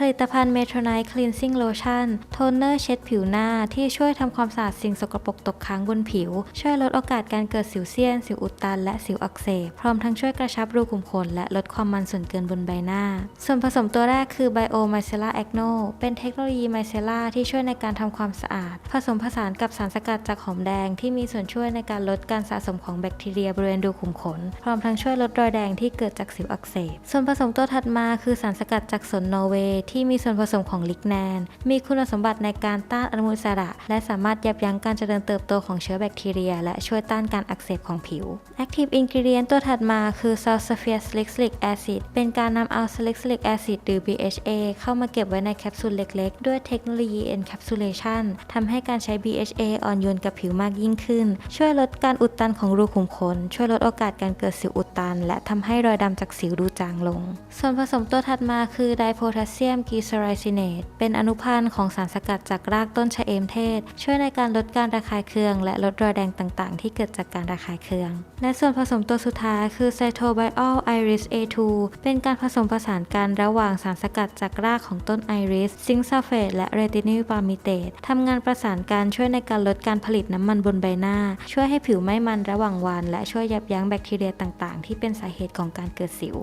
ผลิตภัณฑ์ Metronite Cleansing Lotion โทนเนอร์เช็ดผิวหน้าที่ช่วยทำความสะอาดสิ่งสกปรกตกค้างบนผิว ช่วยลดโอกาสการเกิดสิวเซียน สิวอุดตัน และสิวอักเสบ พร้อมทั้งช่วยกระชับรูขุมขน และลดความมันส่วนเกินบนใบหน้า ส่วนผสมตัวแรกคือ Bio Micellar Acno เป็นเทคโนโลยีไมเซล่าที่ช่วยในการทำความสะอาด ผสมผสานกับสารสกัดจากหอมแดงที่มีส่วนช่วยในการลดการสะสมของแบคทีเรียบริเวณรูขุมขน พร้อมทั้งช่วยลดรอยแดงที่เกิดจากสิวอักเสบ ส่วนผสมตัวถัดมาคือสารสกัดจากสนนอร์เวย์ที่มีส่วนผสมของลิกแนน มีคุณสมบัติในการต้านอนุมูลอิสระ และสามารถยับยั้งการเจริญเติบโตของเชื้อแบคทีเรีย และช่วยต้านการอักเสบของผิว Active Ingredient ตัวถัดมาคือ Salsifia Salicylic Acid เป็นการนำเอา Salicylic Acid หรือ BHA เข้ามาเก็บไว้ในแคปซูลเล็กๆ ด้วยเทคโนโลยี Encapsulation ทำให้การใช้ BHA อ่อนโยนกับผิวมากยิ่งขึ้น ช่วยลดการอุดตันของรูขุมขน ช่วยลดโอกาสการเกิดสิวอุดตัน และทำให้รอยดำจากสิวดูจางลง ส่วนผสมตัวถัดมาคือไดโพแทสเซียมกีซาไรซิเนตเป็นอนุพันธ์ของสารสกัดจากรากต้นชะเอมเทศ ช่วยในการลดการระคายเคือง และลดรอยแดงต่างๆ ที่เกิดจากการระคายเคือง และส่วนผสมตัวสุดท้ายคือไซโทไบออลไอริส A2 เป็นการผสมผสานกันระหว่างสารสกัดจากรากของต้นไอริส ซิงค์ซัลเฟตและเรตินิลปามิเตตทำงานประสานกันช่วยในการลดการผลิตน้ำมันบนใบหน้า ช่วยให้ผิวไม่มันระหว่างวัน และช่วยยับยั้งแบคทีเรียต่างๆ ที่เป็นสาเหตุของการเกิดสิว